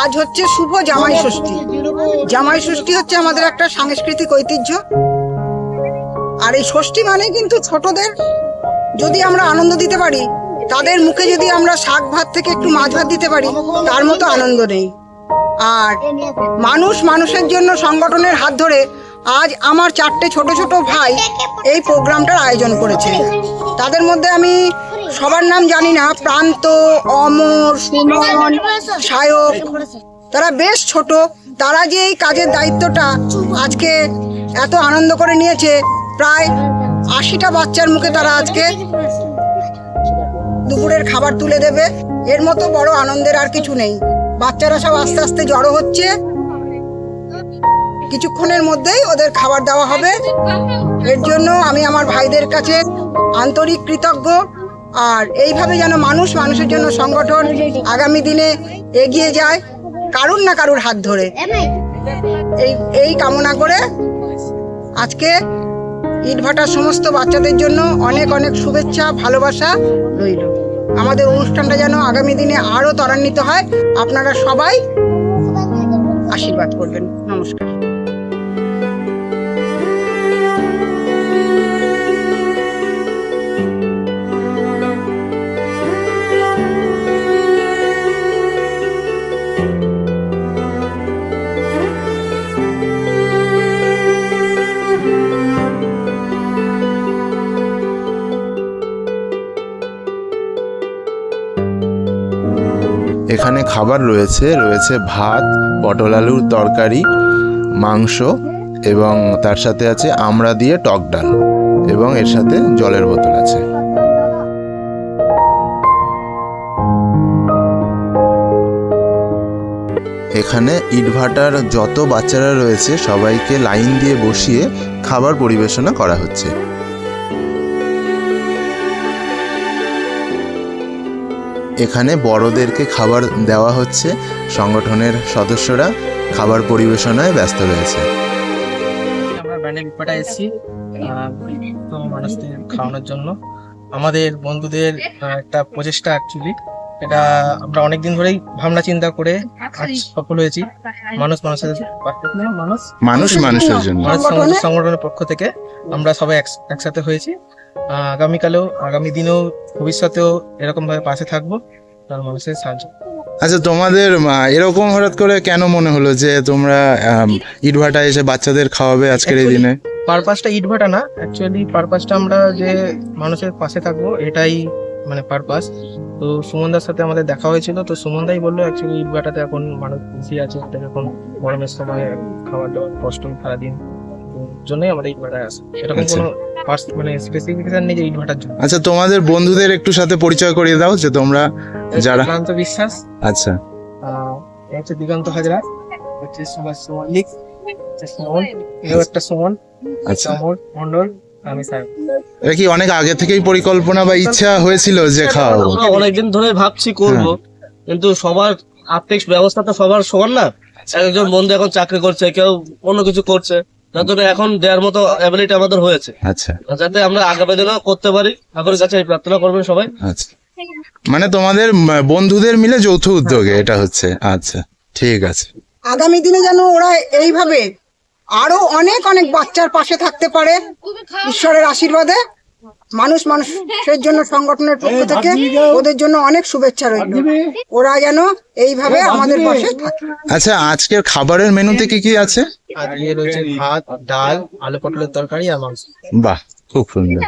আজ হচ্ছে শুভ জামাই ষষ্ঠী। জামাই ষষ্ঠী হচ্ছে আমাদের একটা সাংস্কৃতিক ঐতিহ্য। আর এই ষষ্ঠী মানে কিন্তু ছোটদের যদি আমরা আনন্দ দিতে পারি, তাদের মুখে যদি আমরা শাক ভাত থেকে একটু মাছ ভাত দিতে পারি, তার মতো আনন্দ নেই। আর মানুষ মানুষের জন্য সংগঠনের হাত ধরে আজ আমার চারটে ছোট ছোট ভাই এই প্রোগ্রামটার আয়োজন করেছে। তাদের মধ্যে আমি সবার নাম জানি না, প্রান্ত, অমর, সুমন, সায়ক। তারা বেশ ছোট। তারা যে এই কাজের দায়িত্বটা আজকে এত আনন্দ করে নিয়েছে, প্রায় আশিটা বাচ্চার মুখে তারা আজকে দুপুরের খাবার তুলে দেবে। এর মতো বড় আনন্দের আর কিছু নেই। বাচ্চারা সব আস্তে আস্তে জড়ো হচ্ছে। কিছুক্ষণের মধ্যেই ওদের খাবার দেওয়া হবে। এর জন্য আমি আমার ভাইদের কাছে আন্তরিক কৃতজ্ঞ। আর এইভাবে যেন মানুষ মানুষের জন্য সংগঠন আগামী দিনে এগিয়ে যায়, কারুর না কারুর হাত ধরে। এই এই কামনা করে আজকে ইটভাটার সমস্ত বাচ্চাদের জন্য অনেক অনেক শুভেচ্ছা, ভালোবাসা রইল। আমাদের অনুষ্ঠানটা যেন আগামী দিনে আরও ত্বরান্বিত হয়। আপনারা সবাই আশীর্বাদ করবেন। নমস্কার। এখানে খাবার রয়েছে রয়েছে ভাত, পটল আলুর তরকারি, মাংস এবং তার সাথে আছে আমড়া দিয়ে টক ডাল এবং এর সাথে জলের বোতল আছে। এখানে ইটভাটার যত বাচ্চারা রয়েছে সবাইকে লাইন দিয়ে বসিয়ে খাবার পরিবেশনা করা হচ্ছে। এখানে বড়দেরকে খাবার দেওয়া হচ্ছে। সংগঠনের সদস্যরা খাবার পরিবেশনায় ব্যস্ত রয়েছে। আমরা ব্যান্ডেল ইটভাটা এসেছি। তো মানুষদের খাওয়ানোর জন্য। আমাদের বন্ধুদের একটা প্রচেষ্টা অ্যাকচুয়ালি এটা আমরা অনেকদিন ধরেই ভাবনা চিন্তা করে আজ সফল হয়েছি। মানুষ মানুষের মানুষ মানুষ মানুষের জন্য। মানুষ সংগঠনের পক্ষ থেকে আমরা সবাই এক- একসাথে হয়েছি। আগামীকালেও আগামী দিনেও ভবিষ্যতেও এরকম ভাবে পাশে থাকব আর মানুষের সাহায্য। আচ্ছা তোমাদের এরকম হঠাৎ করে কেন মনে হলো যে তোমরা ইটভাটা এসে বাচ্চাদের খাওয়াবে আজকের এই দিনে? পারপাসটা ইটভাটা না। অ্যাকচুয়ালি পারপাসটা আমরা যে মানুষের পাশে থাকব এটাই মানে পারপাস তো সুমনদার সাথে আমাদের দেখা হয়েছিল তো সুমনদাই বলল অ্যাকচুয়ালি ইটভাটাতে এখন মানুষ খুশি আছে এখন গরমের সময় খাবার দাবার কষ্ট সারাদিন জন্যই আমাদের ইটভাটায় আসে এরকম আচ্ছা। কোনো ফার্স্ট মানে স্পেসিফিকেশন নেই যে ইটভাটার জন্য। আচ্ছা তোমাদের বন্ধুদের একটু সাথে পরিচয় করিয়ে দাও যে তোমরা যারা বিশ্বাস। আচ্ছা। হচ্ছে দিগন্ত হাজরা। হচ্ছে সুভাষ মল্লিক হচ্ছে সুমন। এও একটা সুমন। আচ্ছা। মন্ডল আমি স্যার। এটা কি অনেক আগে থেকেই পরিকল্পনা বা ইচ্ছা হয়েছিল যে খাওয়াবো? আমরা অনেকদিন ধরে ভাবছি করব কিন্তু সবার আর্থিক ব্যবস্থা তো সবার সমান না। একজন বন্ধু এখন চাকরি করছে কেউ অন্য কিছু করছে। যার জন্য এখন দেওয়ার মতো অ্যাবিলিটি আমাদের হয়েছে। আচ্ছা। যাতে আমরা আগামী দিনও করতে পারি ঠাকুরের কাছে এই প্রার্থনা করবেন সবাই। আচ্ছা। মানে তোমাদের বন্ধুদের মিলে যৌথ উদ্যোগে এটা হচ্ছে। আচ্ছা ঠিক আছে। আগামী দিনে যেন ওরা এইভাবে আরও অনেক অনেক বাচ্চার পাশে থাকতে পারে ঈশ্বরের আশীর্বাদে। মানুষ মানুষের জন্য সংগঠনের পক্ষ থেকে ওদের জন্য অনেক শুভেচ্ছা রইল। ওরা যেন এইভাবে আমাদের পাশে থাকে। আচ্ছা আজকের খাবারের মেনুতে কি কি আছে? আজকে রয়েছে ভাত ডাল আলু পটলের তরকারি আর মাংস। বাহ খুব সুন্দর।